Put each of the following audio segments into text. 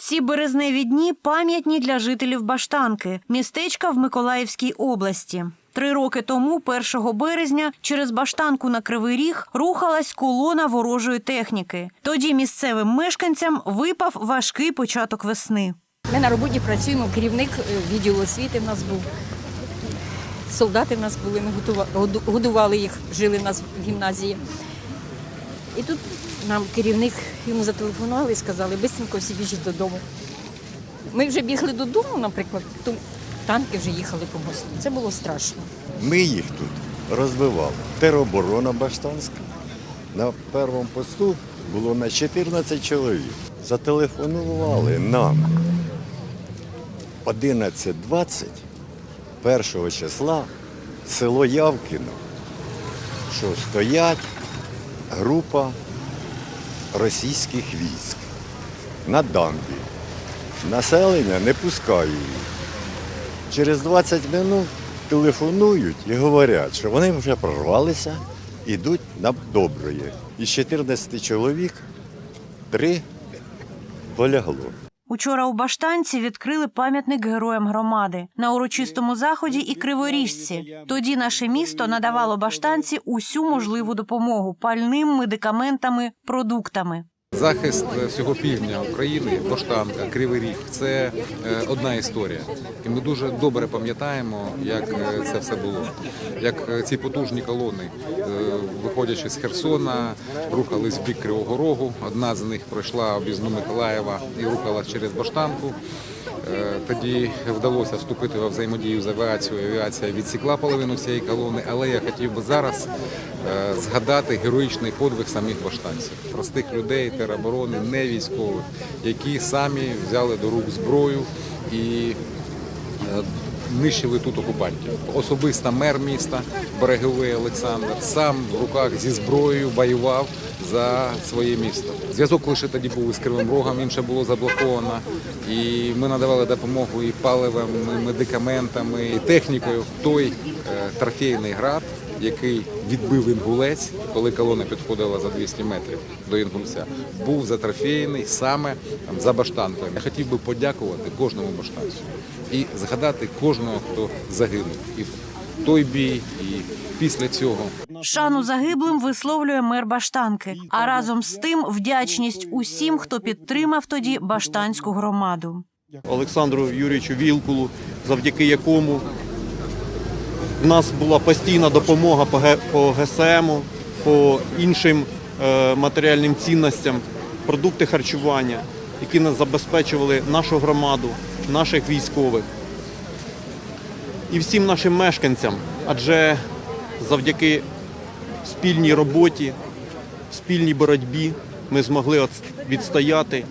Ці березневі дні пам'ятні для жителів Баштанки, містечка в Миколаївській області. Три роки тому, 1 березня, через Баштанку на Кривий Ріг рухалась колона ворожої техніки. Тоді місцевим мешканцям випав важкий початок весни. Ми на роботі працюємо, керівник е, відділу освіти в нас був. Солдати в нас були, ми годували їх, жили в нас в гімназії. І тут нам керівник йому зателефонували і сказали, бистренько всі біжіть додому. Ми вже бігли додому, наприклад, то танки вже їхали по мосту. Це було страшно. Ми їх тут розбивали. Тероборона Баштанська. На першому посту було на 14 чоловік. Зателефонували нам 11.20 1 числа село Явкіно, що стоять група російських військ на дамбі. Населення не пускає їх. Через 20 минут телефонують і говорять, що вони вже прорвалися, йдуть на Доброє. Із 14 чоловік три полягло. Учора у Баштанці відкрили пам'ятник героям громади на урочистому заході і криворіжці. Тоді наше місто надавало Баштанці усю можливу допомогу пальним, медикаментами, продуктами. Захист всього півдня України, Баштанка, Кривий Ріг це е, одна історія. І ми дуже добре пам'ятаємо, як е, це все було. Як е, ці потужні колони, виходячи з Херсона, рухались в бік Кривого Рогу. Одна з них пройшла об'їзну Миколаєва і рухалась через Баштанку. Тоді вдалося вступити в взаємодію з авіацією. Авіація відсікла половину цієї колони, але я хотів би зараз згадати героїчний подвиг самих баштанців, простих людей, тероборони, не військових, які самі взяли до рук зброю і е, нищили тут окупантів. Особисто мер міста Береговий Олександр сам в руках зі зброєю воював за своє місто. Зв'язок лише тоді був із Кривим Рогом, інше було заблоковано. І ми надавали допомогу і паливом, і медикаментами, і технікою. Той е, трофейний град, який відбив інгулець, коли колона підходила за 200 метрів до інгульця, був затрофейний саме там, за баштанкою. Я хотів би подякувати кожному баштанцю і згадати кожного, хто загинув. І в той бій, і після цього. Шану загиблим висловлює мер Баштанки, а разом з тим вдячність усім, хто підтримав тоді баштанську громаду. Олександру Юрійовичу Вілкулу, завдяки якому в нас була постійна допомога по Г- по ГСМу, по іншим е, матеріальним цінностям, продукти харчування, які нас забезпечували нашу громаду, наших військових і всім нашим мешканцям, адже завдяки спільній роботі, спільній боротьбі ми змогли відстояти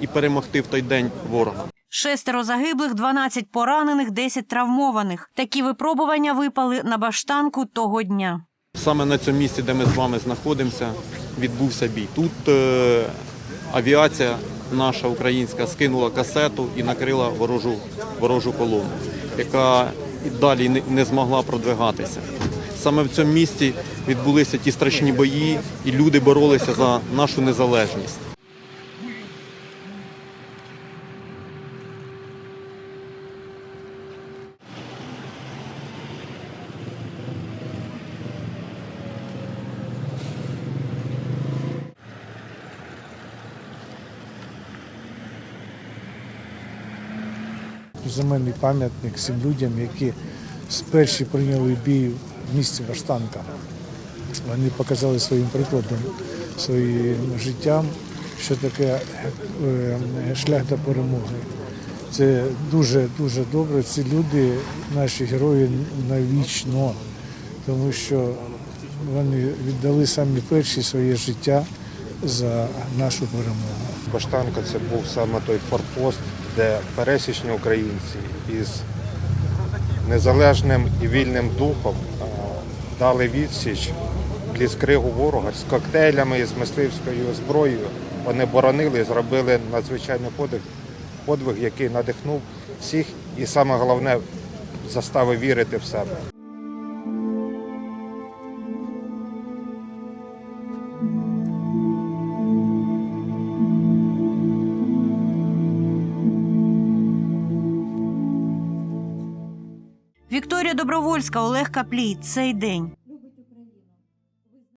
і перемогти в той день ворога. Шестеро загиблих, 12 поранених, 10 травмованих. Такі випробування випали на Баштанку того дня. Саме на цьому місці, де ми з вами знаходимося, відбувся бій. Тут е, авіація наша українська скинула касету і накрила ворожу, ворожу колону, яка далі не, не змогла продвигатися. Саме в цьому місці відбулися ті страшні бої, і люди боролися за нашу незалежність. Земельний пам'ятник всім людям, які сперші прийняли бій в місті Ваштанка. Вони показали своїм прикладом, своїм життям, що таке е, шлях до перемоги. Це дуже дуже добре. Ці люди, наші герої, навічно, тому що вони віддали самі перші своє життя за нашу перемогу. Баштанка це був саме той форпост, де пересічні українці із незалежним і вільним духом дали відсіч бліскригу ворога з коктейлями і з мисливською зброєю. Вони боронили і зробили надзвичайний подвиг, подвиг, який надихнув всіх і саме головне заставив вірити в себе. Вікторія Добровольська, Олег Каплій. Цей день.